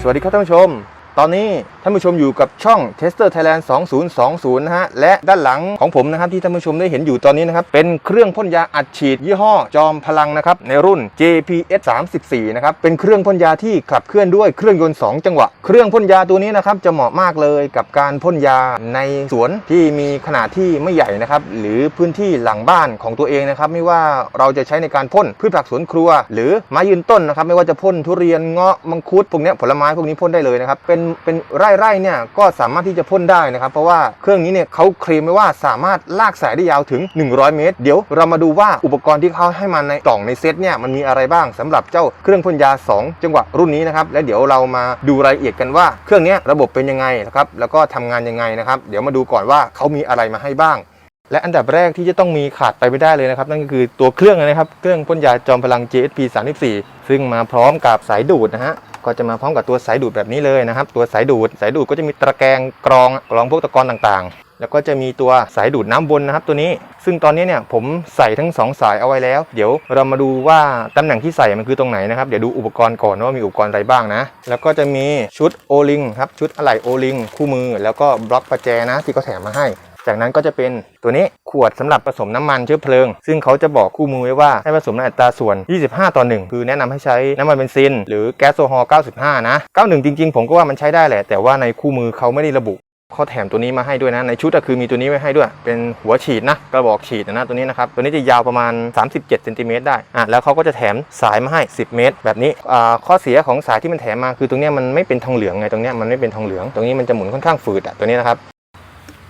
สวัสดีครับท่านผู้ชม ตอนนี้ ท่านผู้ชมอยู่กับช่อง Tester Thailand 2020 นะฮะ และด้านหลังของผมนะครับที่ท่านผู้ชมได้เห็นอยู่ตอนนี้นะครับ เป็นเครื่องพ่นยาอัดฉีดยี่ห้อจอมพลังนะครับ ในรุ่น JPS 34นะครับ เป็นเครื่องพ่นยาที่ขับเคลื่อนด้วยเครื่องยนต์ 2 จังหวะ เครื่องพ่นยาตัวนี้นะครับจะเหมาะมากเลยกับการพ่นยาในสวนที่มีขนาดที่ไม่ใหญ่นะครับ หรือพื้นที่หลังบ้านของตัวเองนะครับ ไม่ว่าเราจะใช้ในการพ่นพืชผักสวนครัว หรือไม้ยืนต้นนะครับ ไม่ว่าจะพ่นทุเรียนเงาะมังคุดพวกนี้ผลไม้พวกนี้พ่นได้เลยนะครับ เป็นเป็นไร่ไร่เนี่ยก็สามารถที่จะพ่นได้นะครับ เพราะว่าเครื่องนี้เนี่ยเขาเคลมไว้ว่าสามารถลากสายได้ยาวถึง 100 เมตร เดี๋ยวเรามาดูว่าอุปกรณ์ที่เขาให้มาในกล่องในเซตเนี่ยมันมีอะไรบ้างสำหรับเจ้าเครื่องพ่นยา 2 จังหวะรุ่นนี้นะครับและเดี๋ยวเรามาดูรายละเอียดกันว่าเครื่องนี้ระบบเป็นยังไงนะครับแล้วก็ทำงานยังไงนะครับ เดี๋ยวมาดูก่อนว่าเขามีอะไรมาให้บ้าง และอันดับแรกที่จะต้องมีขาดไปไม่ได้เลยนะครับ นั่นก็คือตัวเครื่องนะครับ เครื่องพ่นยาจอมพลัง JSP 34 ซึ่งมาพร้อมกับสายดูดนะฮะก็จะมาพร้อมกับตัวสายดูดแบบนี้เลยนะครับ ตัวสายดูด สายดูดก็จะมีตะแกรงกรองกรองพวกตะกอนต่างๆ แล้วก็จะมีตัวสายดูดน้ำวนนะครับ ตัวนี้ ซึ่งตอนนี้เนี่ยผมใส่ทั้งสองสายเอาไว้แล้ว เดี๋ยวเรามาดูว่าตำแหน่งที่ใส่มันคือตรงไหนนะครับเดี๋ยวดูอุปกรณ์ก่อนว่ามีอุปกรณ์อะไรบ้างนะ แล้วก็จะมีชุดโอลิงครับชุดอะไหล่โอลิงคู่มือ แล้วก็บล็อกประแจนะที่เขาแถมมาให้ จากนั้นก็จะเป็นตัวนี้ขวดสำหรับผสมน้ำมันเชื้อเพลิง ซึ่งเขาจะบอกคู่มือไว้ว่าให้ผสมในอัตราส่วน 25 ต่อ 1 คือแนะนำให้ใช้น้ำมันเบนซิน หรือแก๊สโซฮอล์95 นะ 91 จริง ๆ ผมก็ว่ามันใช้ได้แหละ แต่ว่าในคู่มือเขาไม่ได้ระบุเขาแถมตัวนี้มาให้ด้วยนะ ในชุดก็คือมีตัวนี้ไว้ให้ด้วย เป็นหัวฉีดนะกระบอกฉีดนะตัวนี้นะครับ ตัวนี้จะยาวประมาณ 37เซนติเมตรได้อะแล้วเขาก็จะแถมสายมาให้ 10 เมตร แบบนี้อ่าข้อเสียของสายที่มันแถมมาคือตรงนี้มันไม่เป็นทองเหลืองไงตรงนี้มันไม่เป็นทองเหลือง ตรงนี้มันจะหมุนค่อนข้างฝืดอะตัวนี้นะครับ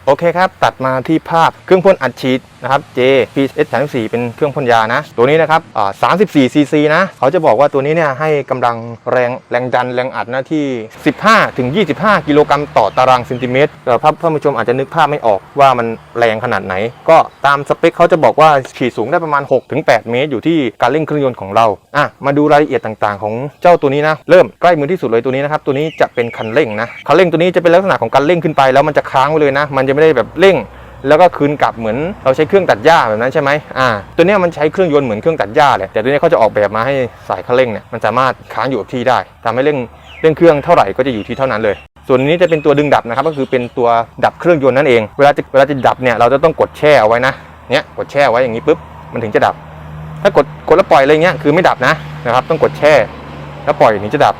โอเคครับ ตัดมาที่ภาพเครื่องพ่นอัดฉีด นะครับ J PS 34 เป็นเครื่องพ่นยานะ ตัวนี้นะครับอ่า34 cc นะ เขาจะบอกว่าตัวนี้เนี่ยให้กำลังแรงแรงดันแรงอัดนะที่ 15ถึง25 กิโลกรัมต่อตารางเซนติเมตรแต่ภาพท่านผู้ชมอาจจะนึกภาพไม่ออกว่ามันแรงขนาดไหน ก็ตามสเปคเขาจะบอกว่าขี่สูงได้ประมาณ6ถึง8เมตร อยู่ที่การเร่งเครื่องยนต์ของเราอะมาดูรายละเอียดต่างๆ ของเจ้าตัวนี้นะ เริ่มใกล้มือที่สุดเลยตัวนี้นะครับ ตัวนี้จะเป็นคันเร่งนะ คันเร่งตัวนี้จะเป็นลักษณะของการเร่งขึ้นไปแล้วมันจะค้างไว้เลยนะ มันจะไม่ได้แบบเร่ง แล้วก็คืนกลับเหมือนเราใช้เครื่องตัดหญ้าแบบนั้นใช่ไหมอ่าตัวนี้มันใช้เครื่องยนต์เหมือนเครื่องตัดหญ้าเลยแต่ตัวนี้เขาจะออกแบบมาให้สายคันเร่งเนี่ยมันสามารถค้างอยู่กับที่ได้ทำให้เร่งเร่งเครื่องเท่าไหร่ก็จะอยู่ที่เท่านั้นเลย ส่วนนี้จะเป็นตัวดึงดับนะครับก็คือเป็นตัวดับเครื่องยนต์นั่นเองเวลาจะเวลาจะดับเนี่ยเราจะต้องกดแช่เอาไว้นะเนี่ยกดแช่ไว้อย่างนี้ปุ๊บมันถึงจะดับ ถ้ากดกดแล้วปล่อยอะไรเงี้ยคือไม่ดับนะนะครับต้องกดแช่ แล้วปล่อยถึงจะดับ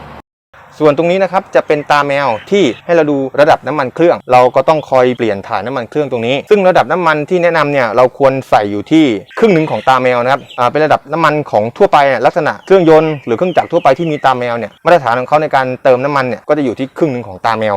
ส่วนตรงนี้นะครับจะเป็นตาแมวที่ให้เราดูระดับน้ำมันเครื่อง เราก็ต้องคอยเปลี่ยนถ่ายน้ำมันเครื่องตรงนี้ ซึ่งระดับน้ำมันที่แนะนำเนี่ยเราควรใส่อยู่ที่ครึ่งหนึ่งของตาแมวนะครับอ่าเป็นระดับน้ำมันของทั่วไปเนี่ยลักษณะเครื่องยนต์หรือเครื่องจักรทั่วไปที่มีตาแมวเนี่ยมาตรฐานของเขาในการเติมน้ำมันเนี่ยก็จะอยู่ที่ครึ่งหนึ่งของตาแมว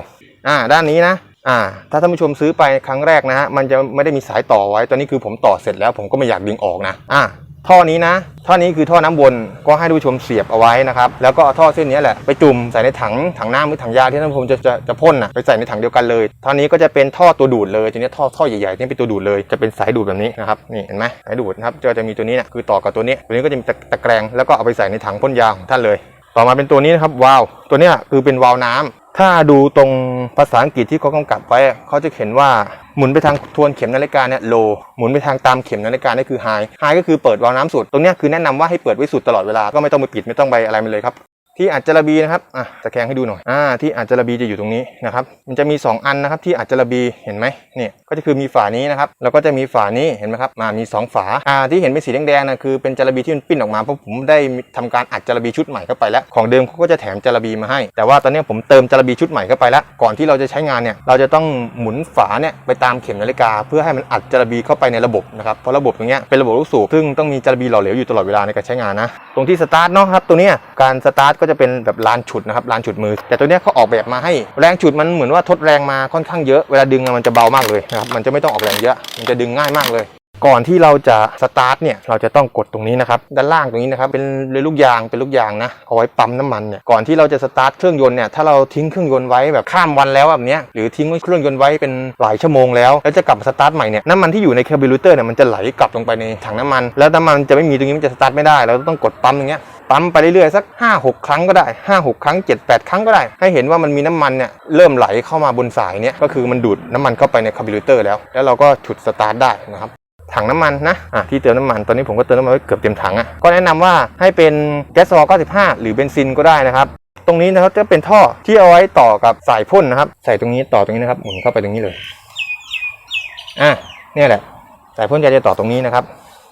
อ่าด้านนี้นะอ่าถ้าท่านผู้ชมซื้อไปครั้งแรกนะฮะมันจะไม่ได้มีสายต่อไว้ตอนนี้คือผมต่อเสร็จแล้วผมก็ไม่อยากดึงออกนะอ่า ท่อนี้นะ ท่อนี้คือท่อน้ำวนก็ให้ท่านชมเสียบเอาไว้นะครับแล้วก็เอาท่อเส้นนี้แหละไปจุ่มใส่ในถังถังน้ำหรือถังยาที่ท่านผู้ชมจะจะจะพ่นนะไปใส่ในถังเดียวกันเลยท่อนี้ก็จะเป็นท่อตัวดูดเลยทีนี้ท่อท่อใหญ่ๆที่เป็นตัวดูดเลยจะเป็นสายดูดแบบนี้นะครับนี่เห็นไหมสายดูดนะครับก็จะมีตัวนี้นะคือต่อกับตัวนี้ ตัวนี้ก็จะมีตะตะแกรงแล้วก็เอาไปใส่ในถังพ่นยาของท่านเลย ต่อมาเป็นตัวนี้นะครับวาล์วตัวนี้คือเป็นวาล์วน้ำ ถ้าดูตรงภาษาอังกฤษที่เขากำกับไว้เขาจะเขียนว่าหมุนไปทางทวนเข็มนาฬิกาเนี่ยโลหมุนไปทางตามเข็มนาฬิกานี่คือไฮไฮก็คือเปิดวาล์วน้ำสุด ตรงเนี้ยคือแนะนำว่าให้เปิดไว้สุดตลอดเวลา ก็ไม่ต้องไปปิดไม่ต้องไปอะไรมันเลยครับ ที่อัจจระบีนะครับอะตะแคงให้ดูหน่อยอ่าที่อัจจระบีจะอยู่ตรงนี้นะครับมันจะมี 2 อันนะครับที่อัจจระบีเห็นไหมเนี่ยก็จะคือมีฝานี้นะครับแล้วก็จะมีฝานี้เห็นไหมครับมามี 2 ฝาอ่าที่เห็นเป็นสีแดงๆนะคือเป็นจระบีที่มันปิ้นออกมาเพราะผมได้ทำการอัดจระบีชุดใหม่เข้าไปแล้ว ของเดิมเขาก็จะแถมจระบีมาให้ แต่ว่าตอนนี้ผมเติมจระบีชุดใหม่เข้าไปแล้ว ก่อนที่เราจะใช้งานเนี่ยเราจะต้องหมุนฝาเนี่ยไปตามเข็มนาฬิกา เพื่อให้มันอัดจระบีเข้าไปในระบบนะครับเพราะระบบตรงเนี้ยเป็นระบบลูกสูบซึ่งต้องมีจระบีหล่อเหลวอยู่ตลอดเวลาในการใช้งานนะตรงที่สตาร์ทเนาะครับตัวเนี้ยการสตาร์ทก็จะเป็นแบบลานฉุดนะครับลานฉุดมือ แต่ตัวเนี้ยเขาออกแบบมาให้แรงฉุดมันเหมือนว่าทดแรงมาค่อนข้างเยอะเวลาดึงอะมันจะเบามากเลยนะครับมันจะไม่ต้องออกแรงเยอะ มันจะดึงง่ายมากเลยก่อนที่เราจะสตาร์ทเนี่ยเราจะต้องกดตรงนี้นะครับด้านล่างตรงนี้นะครับเป็นเลูกยางเป็นลูกยางนะเอาไว้ปั๊มน้ำมันเนี่ยก่อนที่เราจะสตาร์ทเครื่องยนต์เนี่ยถ้าเราทิ้งเครื่องยนต์ไว้แบบข้ามวันแล้วแบบเนี้ยหรือทิ้งเครื่องยนต์ไว้เป็นหลายชั่วโมงแล้วแล้วจะกลับมาสตาร์ทใหม่เนี่ยน้ำมันที่อยู่ในคาร์บูเรเตอร์เนี่ยมันจะไหลกลับลงไปในถังน้ำมัน แล้วน้ำมันจะไม่มีตรงนี้มันจะสตาร์ทไม่ได้เราต้องกดปั๊มอย่างเงี้ย ปั๊มไปเรื่อยๆสัก 5 6 ครั้งก็ได้ 5 6 ครั้ง 7 8 ครั้งก็ได้ ให้เห็นว่ามันมีน้ำมันเนี่ยเริ่มไหลเข้ามาบนสายเนี่ยก็คือมันดูดน้ำมันเข้าไปในคาร์บูเรเตอร์แล้ว แล้วเราก็ฉุดสตาร์ทได้นะครับถังน้ำมันนะอะที่เติมน้ำมัน ตอนนี้ผมก็เติมน้ำมันไว้เกือบเต็มถังอะ ก็แนะนำว่าให้เป็นแก๊สโซฮอล95 หรือเบนซินก็ได้นะครับ ตรงนี้นะครับจะเป็นท่อที่เอาไว้ต่อกับสายพ่นนะครับ ใส่ตรงนี้ต่อตรงนี้นะครับหมุนเข้าไปตรงนี้เลย อะ เนี่ยแหละ สายพ่นยาจะต่อตรงนี้นะครับ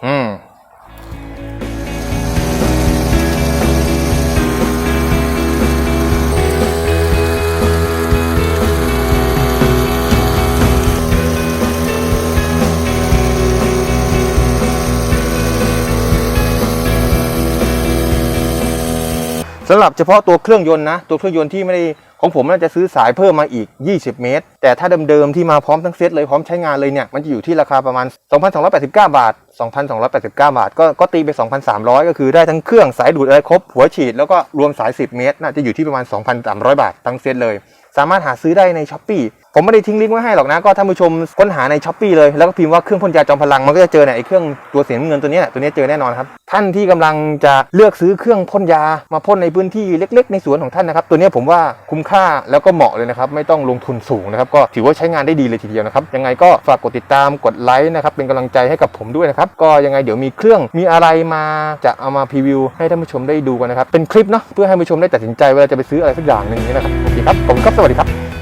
อืม สำหรับเฉพาะตัวเครื่องยนต์นะตัวเครื่องยนต์ที่ไม่ได้ของผมน่าจะซื้อสายเพิ่มมาอีก 20 เมตร แต่ถ้าเดิมๆที่มาพร้อมทั้งเซตเลยพร้อมใช้งานเลยเนี่ยมันจะอยู่ที่ราคาประมาณ 2,289 บาท 2,289 บาท ก็ก็ตีไป 2,300 ก็คือได้ทั้งเครื่องสายดูดอะไรครบ หัวฉีดแล้วก็รวมสาย 10 เมตร น่าจะอยู่ที่ประมาณ 2,300 บาททั้งเซตเลย สามารถหาซื้อได้ในช้อปปี ผมไม่ได้ทิ้งลิงก์ไว้ให้หรอกนะ ก็ท่านผู้ชมค้นหาในช้อปปีเลยแล้วก็พิมพ์ว่าเครื่องพ่นยาจอมพลังมันก็จะเจอเนี่ยไอ้เครื่องตัวสีน้ำเงินตัวนี้ตัวนี้เจอแน่นอนครับท่านที่กำลังจะเลือกซื้อเครื่องพ่นยามาพ่นในพื้นที่เล็ก ๆ ในสวนของท่านนะครับ ตัวนี้ผมว่าคุ้มค่าแล้วก็เหมาะเลยนะครับไม่ต้องลงทุนสูงนะครับก็ถือว่าใช้งานได้ดีเลยทีเดียวนะครับยังไงก็ฝากกดติดตามกดไลค์นะครับเป็นกำลังใจให้กับผมด้วยนะครับก็ยังไงเดี๋ยวมีเครื่องมีอะไรมาจะเอามาพรีวิวให้ท่านผู้ชมได้ดูกันนะครับเป็นคลิปเนาะเพื่อให้ผู้ชมได้ตัดสินใจว่าจะไปซื้ออะไรสักอย่างหนึ่งนี้นะครับโอเคครับผมครับสวัสดีครับ